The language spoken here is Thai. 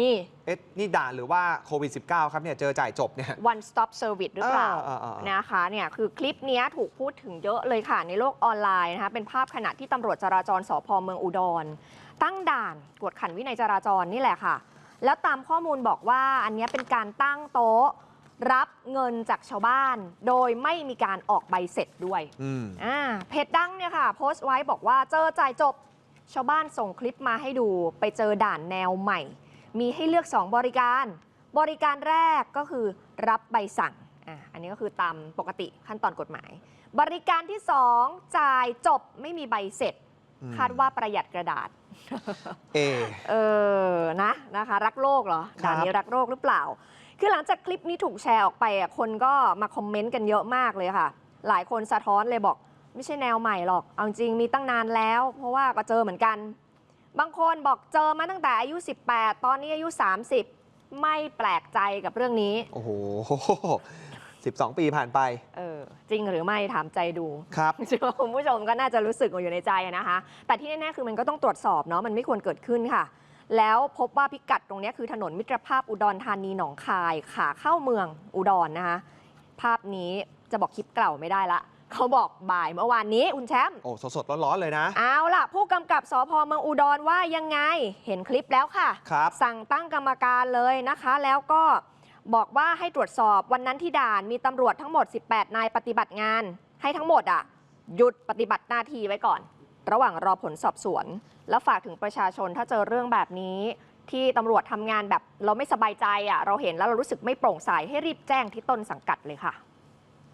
นี่ เอ๊ะนี่ด่านหรือว่าโควิด -19 ครับเนี่ยเจอจ่ายจบเนี่ย one stop service หรือเปล่าเออเออเออนะคะเนี่ยคือคลิปเนี้ยถูกพูดถึงเยอะเลยค่ะ ในโลกออนไลน์นะคะเป็นภาพขณะที่ตำรวจจราจรสพเมืองอุดร ตั้งด่านกวดขันวินัยจราจรนี่แหละค่ะ แล้วตามข้อมูลบอกว่าอันเนี้ยเป็นการตั้งโต๊ะ รับเงินจากชาวบ้าน โดยไม่มีการออกใบเสร็จด้วยอืม อ่าเพจดังเนี่ยค่ะ โพสต์ไว้บอกว่าเจอจ่ายจบ ชาวบ้านส่งคลิปมาให้ดูไปเจอด่านแนวใหม่ มีให้เลือก 2 บริการ บริการแรกก็คือรับใบสั่งอะอันนี้ก็คือตามปกติขั้นตอนกฎหมาย บริการที่ 2 จ่ายจบไม่มีใบเสร็จอืมคาดว่าประหยัดกระดาษ เอเออนะนะคะ รักโลกเหรอครับด่านนี้รักโลกหรือเปล่า คือหลังจากคลิปนี้ถูกแชร์ออกไปอะคนก็มาคอมเมนต์กันเยอะมากเลยค่ะ หลายคนสะท้อนเลยบอก ไม่ใช่แนวใหม่หรอกเอาจริงมีตั้งนานแล้ว เพราะว่าก็เจอเหมือนกัน บางคนบอกเจอมาตั้งแต่อายุ 18 ตอนนี้อายุ 30 ไม่แปลกใจกับเรื่องนี้ โอ้โห 12 ปีผ่านไป เออ จริงหรือไม่ถามใจดู ครับเชื่อว่าคุณผู้ชมก็น่าจะรู้สึกอยู่ในใจอะนะคะ แต่ที่แน่ๆคือมันก็ต้องตรวจสอบเนาะ มันไม่ควรเกิดขึ้นค่ะ แล้วพบว่าพิกัดตรงเนี้ยคือถนนมิตรภาพอุดรธานีหนองคาย ขาเข้าเมืองอุดรนะคะ ภาพนี้จะบอกคลิปเก่าไม่ได้ละ เขาบอกบ่ายเมื่อวานนี้คุณแชมป์โอ้สดๆร้อนๆเลยนะ เอาล่ะ ผู้กำกับสพเมืองอุดรว่ายังไงเห็นคลิปแล้วค่ะ ครับสั่งตั้งกรรมการเลยนะคะ แล้วก็บอกว่าให้ตรวจสอบวันนั้นที่ด่านมีตำรวจทั้งหมด 18 นายปฏิบัติงาน ให้ทั้งหมดอะหยุดปฏิบัติหน้าที่ไว้ก่อน ระหว่างรอผลสอบสวน แล้วฝากถึงประชาชนถ้าเจอเรื่องแบบนี้ ที่ตำรวจทำงานแบบเราไม่สบายใจอะเราเห็นแล้วเรารู้สึกไม่โปร่งใสให้รีบแจ้งที่ต้นสังกัดเลยค่ะ